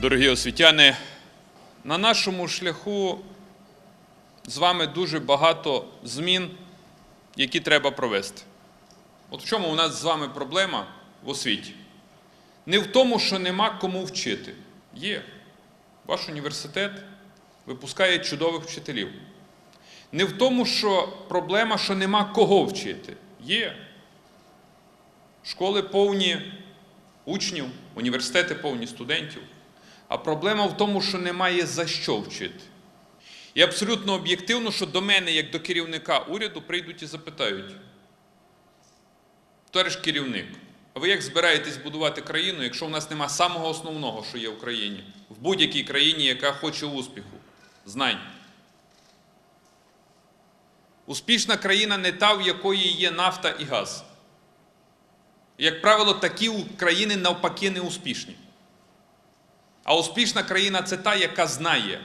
Дорогі освітяни, на нашому шляху з вами дуже багато змін, які треба провести. От в чому у нас з вами проблема в освіті? Не в тому, що нема кому вчити. Є. Ваш університет випускає чудових вчителів. Не в тому, що проблема, що нема кого вчити. Є. Школи повні учнів, університети повні студентів. А проблема в тому, що немає за що вчити. І абсолютно об'єктивно, що до мене, як до керівника уряду, прийдуть і запитають. Товариш керівник, а ви як збираєтесь будувати країну, якщо в нас нема самого основного, що є в країні, в будь-якій країні, яка хоче успіху, знань. Успішна країна не та, в якої є нафта і газ. Як правило, такі країни навпаки не успішні. А успішна країна це та, яка знає,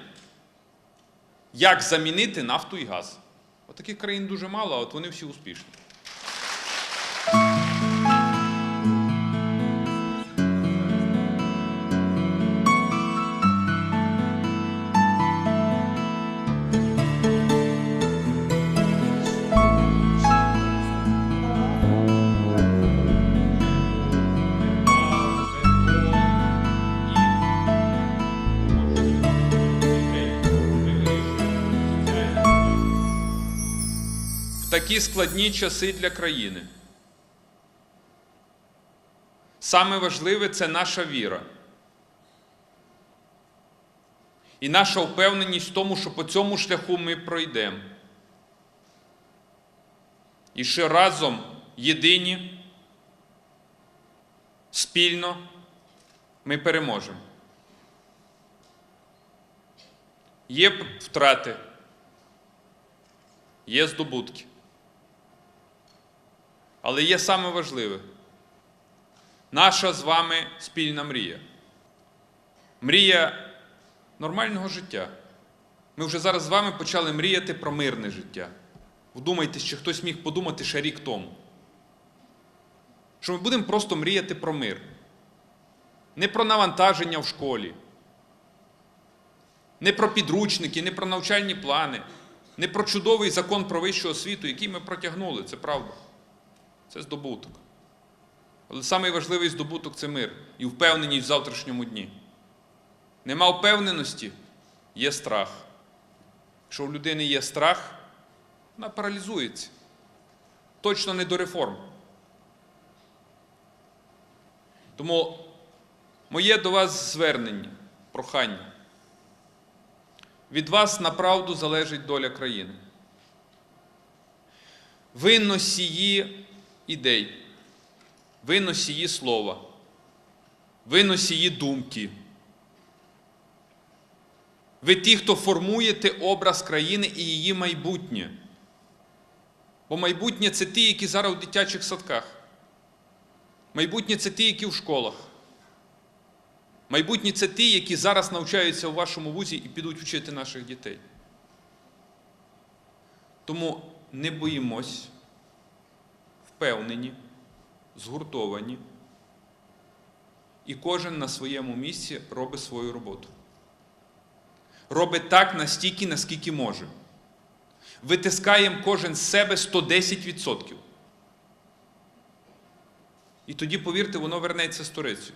як замінити нафту і газ. От таких країн дуже мало, а от вони всі успішні. Такі складні часи для країни. Саме важливе це наша віра. І наша впевненість в тому, що по цьому шляху ми пройдемо. І що разом єдині, спільно ми переможемо. Є втрати, є здобутки. Але є саме важливе наша з вами спільна мрія. Мрія нормального життя. Ми вже зараз з вами почали мріяти про мирне життя. Вдумайтесь, чи хтось міг подумати ще рік тому. Що ми будемо просто мріяти про мир. Не про навантаження в школі, не про підручники, не про навчальні плани, не про чудовий закон про вищу освіту, який ми протягнули, це правда. Це здобуток. Але найважливий здобуток це мир і впевненість в завтрашньому дні. Нема впевненості, є страх. Якщо у людини є страх, вона паралізується. Точно не до реформ. Тому моє до вас звернення, прохання. Від вас направду залежить доля країни. Ви носії ідей, ви носії слова, ви носії думки. Ви ті, хто формуєте образ країни і її майбутнє. Бо майбутнє це ті, які зараз у дитячих садках. Майбутнє це ті, які в школах. Майбутнє це ті, які зараз навчаються у вашому вузі і підуть вчити наших дітей. Тому не боїмось, впевнені, згуртовані, і кожен на своєму місці робить свою роботу. Робить так настільки, наскільки може. Витискаємо кожен з себе 110%. І тоді, повірте, воно вернеться сторицею.